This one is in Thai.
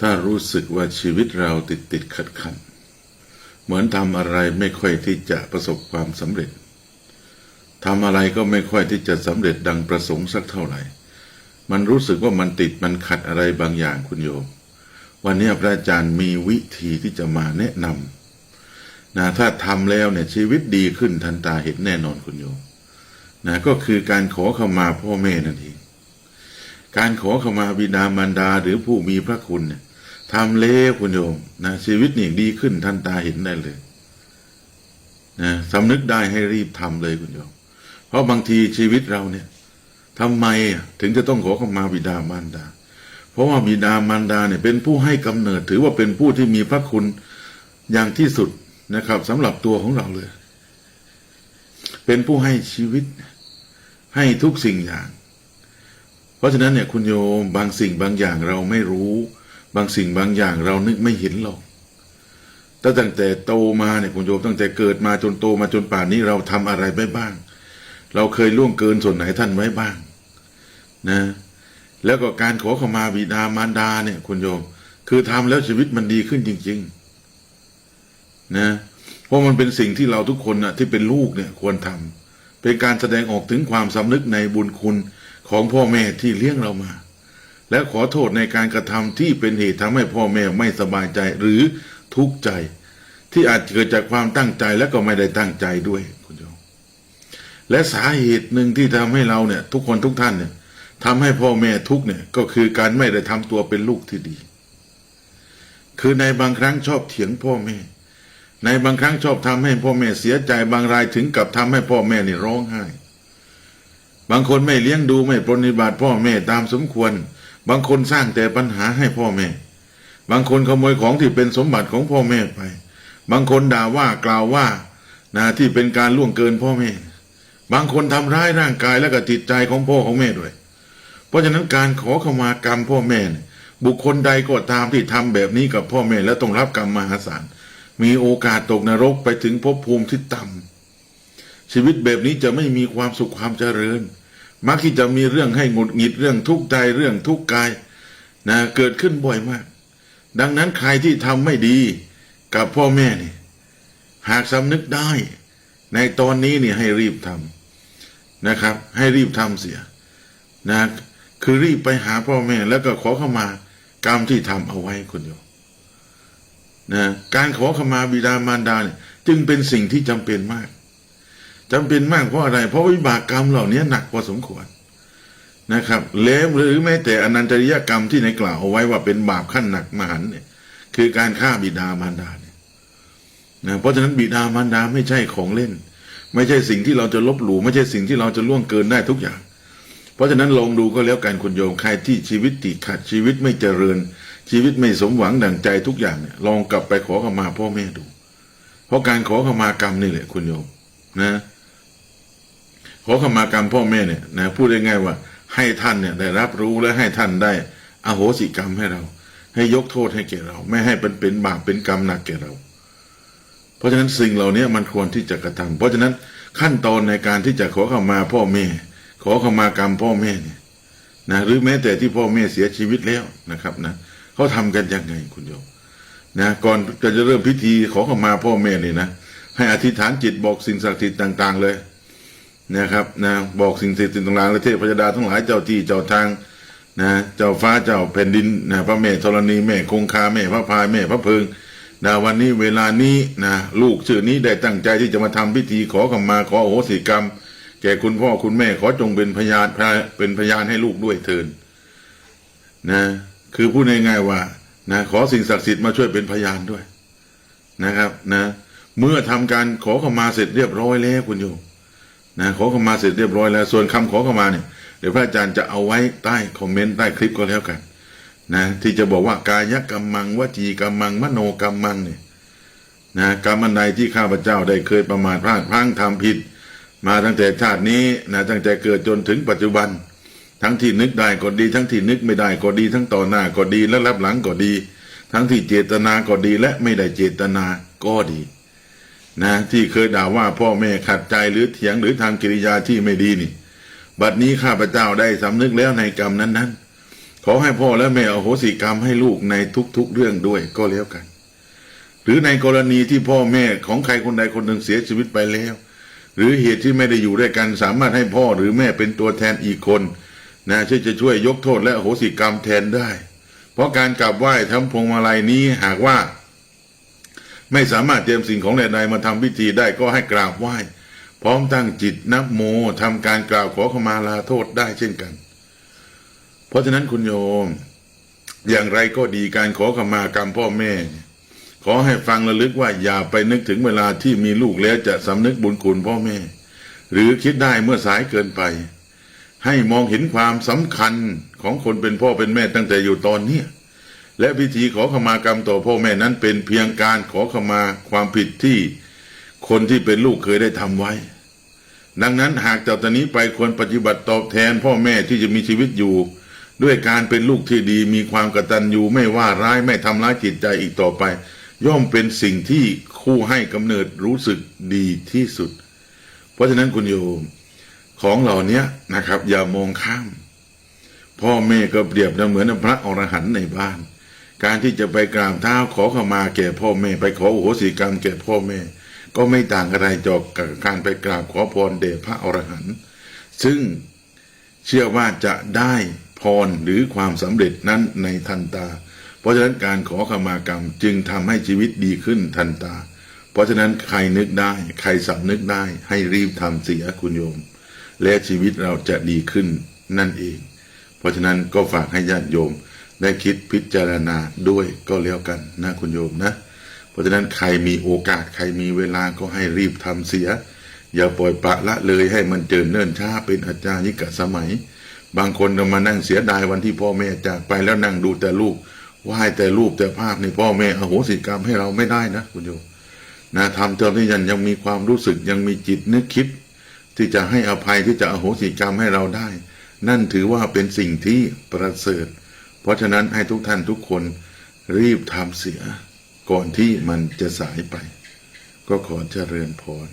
ถ้ารู้สึกว่าชีวิตเราติดติดขัดขัดเหมือนทำอะไรไม่ค่อยที่จะประสบความสำเร็จทำอะไรก็ไม่ค่อยที่จะสำเร็จดังประสงค์สักเท่าไหร่ มันรู้สึกว่ามันติดมันขัดอะไรบางอย่างคุณโยม วันนี้พระอาจารย์มีวิธีที่จะมาแนะนำนะถ้าทำแล้วเนี่ยชีวิตดีขึ้นทันตาเห็นแน่นอนคุณโยมนะก็คือการขอเข้ามาพ่อแม่นั่นเอง การขอเข้ามาบิดามารดาหรือผู้มีพระคุณเนี่ย ทำแล้วคุณโยมนะชีวิตนี่ดีขึ้นทันตาเห็นได้เลยนะสำนึกได้ให้รีบทำเลยคุณโยม เพราะบางทีชีวิตเราเนี่ยทำไมถึงจะต้องขอขามาบิดามารดา เพราะว่าบิดามารดาเนี่ยเป็นผู้ให้กำเนิด ถือว่าเป็นผู้ที่มีพระคุณอย่างที่สุดนะครับสำหรับตัวของเราเลย เป็นผู้ให้ชีวิต ให้ทุกสิ่งอย่าง เพราะฉะนั้นเนี่ยคุณโยมบางสิ่งบางอย่างเราไม่รู้ บางสิ่งบางอย่างเรานึกไม่เห็นหรอกแต่ตั้งแต่โตมาเนี่ยคุณโยมตั้งแต่เกิดมาจนโตมาจนป่านนี้เราทำอะไรไปบ้าง เราเคยล่วงเกินส่วนไหนท่านไว้บ้าง นะ แล้วก็การขอขมาบิดามารดาเนี่ยคุณโยม คือทำแล้วชีวิตมันดีขึ้นจริง ๆ นะ เพราะมันเป็นสิ่งที่เราทุกคนนะที่เป็นลูกเนี่ย ควรทำเป็นการแสดงออกถึงความสำนึกในบุญคุณของพ่อแม่ที่เลี้ยงเรามา และขอโทษในการกระทำที่เป็นเหตุทำให้พ่อแม่ไม่สบายใจหรือทุกข์ใจ ที่อาจเกิดจากความตั้งใจและก็ไม่ได้ตั้งใจด้วยคุณโยมและสาเหตุหนึ่งที่ทำให้เราเนี่ย ทุกคนทุกท่านเนี่ยทำให้พ่อแม่ทุกเนี่ยก็คือการไม่ได้ทำตัวเป็นลูกที่ดี คือในบางครั้งชอบเถียงพ่อแม่ ในบางครั้งชอบทำให้พ่อแม่เสียใจบางรายถึงกับทำให้พ่อแม่นี่ร้องไห้ บางคนไม่เลี้ยงดูไม่ปรนนิบัติพ่อแม่ตามสมควร บางคนสร้างแต่ปัญหาให้พ่อแม่ บางคนขโมยของที่เป็นสมบัติของพ่อแม่ไป บางคนด่าว่ากล่าวว่านะที่เป็นการล่วงเกินพ่อแม่ บางคนทำร้ายร่างกายและก็จิตใจของพ่อของแม่ด้วย เพราะฉะนั้นการขอขมากรรมพ่อแม่บุคคลใดก็ตามที่ทำแบบนี้กับพ่อแม่แล้วต้องรับกรรมมหาศาลมีโอกาสตกนรกไปถึงภพภูมิที่ต่ำชีวิตแบบนี้จะไม่มีความสุขความเจริญ มักที่จะมีเรื่องให้หงุดหงิดเรื่องทุกข์ใจเรื่องทุกข์กายนะเกิดขึ้นบ่อยมาก ดังนั้นใครที่ทำไม่ดีกับพ่อแม่นี่หากสำนึกได้ ในตอนนี้นี่ให้รีบทำนะครับ ให้รีบทำเสียนะคือรีบไปหาพ่อแม่ แล้วก็ขอเข้ามากรรมที่ทำเอาไว้คุณโยมนะการขอเข้ามาบิดามารดาเนี่ยจึงเป็นสิ่งที่จำเป็นมาก จำเป็นมากเพราะอะไร เพราะวิบากกรรมเหล่านี้หนักพอสมควรนะครับ แล้วหรือแม้แต่อนันตริยกรรมที่ในกล่าวเอาไว้ว่าเป็นบาปขั้นหนักมหันเนี่ย คือการฆ่าบิดามารดาเนี่ยนะเพราะฉะนั้นบิดามารดาไม่ใช่ของเล่น ไม่ใช่สิ่งที่เราจะลบหลู่ไม่ใช่สิ่งที่เราจะล่วงเกินได้ทุกอย่าง เพราะฉะนั้นลองดูก็แล้วกันคุณโยมใครที่ชีวิตติดขัดชีวิตไม่เจริญ ชีวิตไม่สมหวังดั่งใจทุกอย่างเนี่ยลองกลับไปขอขมาพ่อแม่ดู เพราะการขอขมากรรมนี่แหละคุณโยมนะ อขมากรรมพ่อแม่เนี่ยนะพูดได้ง่ายว่าให้ท่านเนี่ยได้รับรู้และให้ท่านได้อโหสิกรรมให้เรา ให้ยกโทษให้แก่เรา ไม่ให้เป็นเป็นบาปเป็นกรรมหนักแก่เรา เพราะฉะนั้นสิ่งเหล่านี้มันควรที่จะกระทำเพราะฉะนั้นขั้นตอนในการที่จะขอขมาพ่อแม่ ขอขมากรรมพ่อแม่เนี่ยนะหรือแม้แต่ที่พ่อแม่เสียชีวิตแล้วนะครับนะเขาทำกันยังไงคุณโยมนะก่อนจะจะเริ่มพิธีขอขมาพ่อแม่เนี่ยนะให้อธิษฐานจิตบอกสิ่งศักดิ์สิทธิ์ต่าง ๆ เลย นะครับนะบอกสิ่งศักดิ์สิทธิ์ต่างๆและเทพยดาทั้งหลายเจ้าที่เจ้าทางนะเจ้าฟ้าเจ้าแผ่นดินนะพระแม่ธรณีแม่คงคาแม่พระพายแม่พระเพิงนะวันนี้เวลานี้นะลูกชื่อนี้ได้ตั้งใจที่จะมาทำพิธีขอขมาขอโอโหสิกรรม แก่คุณพ่อคุณแม่ขอจงเป็นพยานเป็นพยานให้ลูกด้วยเถินนะคือพูดง่ายๆว่านะขอสิ่งศักดิ์สิทธิ์มาช่วยเป็นพยานด้วยนะครับนะเมื่อทำการขอขมาเสร็จเรียบร้อยแล้วคุณโยม นะขอขมาเสร็จเรียบร้อยแล้ว ส่วนคำขอขมาเนี่ยเดี๋ยวพระอาจารย์จะเอาไว้ใต้คอมเมนต์ใต้คลิปก็แล้วกันนะที่จะบอกว่ากายกรรมังวจีกรรมังมโนกรรมังเนี่ยนะกรรมันใดที่ข้าพเจ้าได้เคยประมาทพลาดพลั้งทำผิด มาตั้งแต่ชาตินี้นะตั้งแต่เกิดจนถึงปัจจุบัน ทั้งที่นึกได้ก็ดี ทั้งที่นึกไม่ได้ก็ดี ทั้งต่อหน้าก็ดีและรับหลังก็ดี ทั้งที่เจตนาก็ดีและไม่ได้เจตนาก็ดี นะที่เคยด่าว่าพ่อแม่ขัดใจหรือเถียงหรือทางกิริยาที่ไม่ดีนี่บัดนี้ข้าพเจ้าได้สำนึกแล้วในกรรมนั้นขอให้พ่อและแม่อโหสิกรรมให้ลูกในทุกๆเรื่องด้วยก็แล้วกัน หรือในกรณีที่พ่อแม่ของใครคนใดคนหนึ่งเสียชีวิตไปแล้ว หรือเหตุที่ไม่ได้อยู่ด้วยกันสามารถให้พ่อหรือแม่เป็นตัวแทนอีกคนนะช่วยจะช่วยยกโทษและโหสิกรรมแทนได้ เพราะการกราบไหว้ทำพวงมาลัยนี้หากว่า ไม่สามารถเตรียมสิ่งของใดๆมาทำพิธีได้ก็ให้กราบไหว้ พร้อมตั้งจิตนับโมทำการกล่าวขอขมาลาโทษได้เช่นกัน เพราะฉะนั้นคุณโยม อย่างไรก็ดีการขอขมากรรมพ่อแม่ ขอให้ฟังระลึกว่าอย่าไปนึกถึงเวลาที่มีลูกแล้วจะสำนึกบุญคุณพ่อแม่ หรือคิดได้เมื่อสายเกินไป ให้มองเห็นความสำคัญของคนเป็นพ่อเป็นแม่ตั้งแต่อยู่ตอนเนี้ และพิธีขอขมากรรมต่อพ่อแม่นั้นเป็นเพียงการขอขมาความผิดที่คนที่เป็นลูกเคยได้ทำไว้ ดังนั้นหากจากตอนนี้ไปควรปฏิบัติตอบแทนพ่อแม่ที่จะมีชีวิตอยู่ ด้วยการเป็นลูกที่ดีมีความกตัญญูไม่ว่าร้ายไม่ทำร้ายจิตใจอีกต่อไป ย่อมเป็นสิ่งที่คู่ให้กำเนิดรู้สึกดีที่สุด เพราะฉะนั้นคุณโยมของเหล่านี้นะครับ อย่ามองข้าม พ่อแม่ก็เปรียบเหมือนพระอรหันต์ในบ้าน การที่จะไปกราบเท้าขอขมาแก่พ่อแม่ ไปขอโอโหสิกรรมแก่พ่อแม่ ก็ไม่ต่างอะไรจากการไปกราบขอพรเดชพระอรหันต์ซึ่งเชื่อว่าจะได้พรหรือความสำเร็จนั้นในทันตา เพราะฉะนั้นการขอขมากรรมจึงทำให้ชีวิตดีขึ้นทันตา เพราะฉะนั้นใครนึกได้ใครสำนึกได้ให้รีบทำเสียคุณโยม และชีวิตเราจะดีขึ้นนั่นเอง เพราะฉะนั้นก็ฝากให้ญาติโยม ได้คิดพิจารณาด้วยก็แล้วกันนะคุณโยมนะ เพราะฉะนั้นใครมีโอกาสใครมีเวลาก็ให้รีบทำเสีย อย่าปล่อยปละละเลยให้มันเจินเนิ่นช้าเป็นอาจารยิกะสมัย บางคนก็มานั่งเสียดายวันที่พ่อแม่จากไปแล้วนั่งดูแต่ลูกไหว้แต่รูปแต่ภาพในพ่อแม่อโหสิกรรมให้เราไม่ได้นะคุณโยมนะทำเท่าที่ยันยังมีความรู้สึกยังมีจิตนึกคิด ที่จะให้อภัยที่จะอโหสิกรรมให้เราได้ นั่นถือว่าเป็นสิ่งที่ประเสริฐ เพราะฉะนั้นให้ทุกท่านทุกคนรีบทำเสีย ก่อนที่มันจะสายไป ก็ขอเจริญพร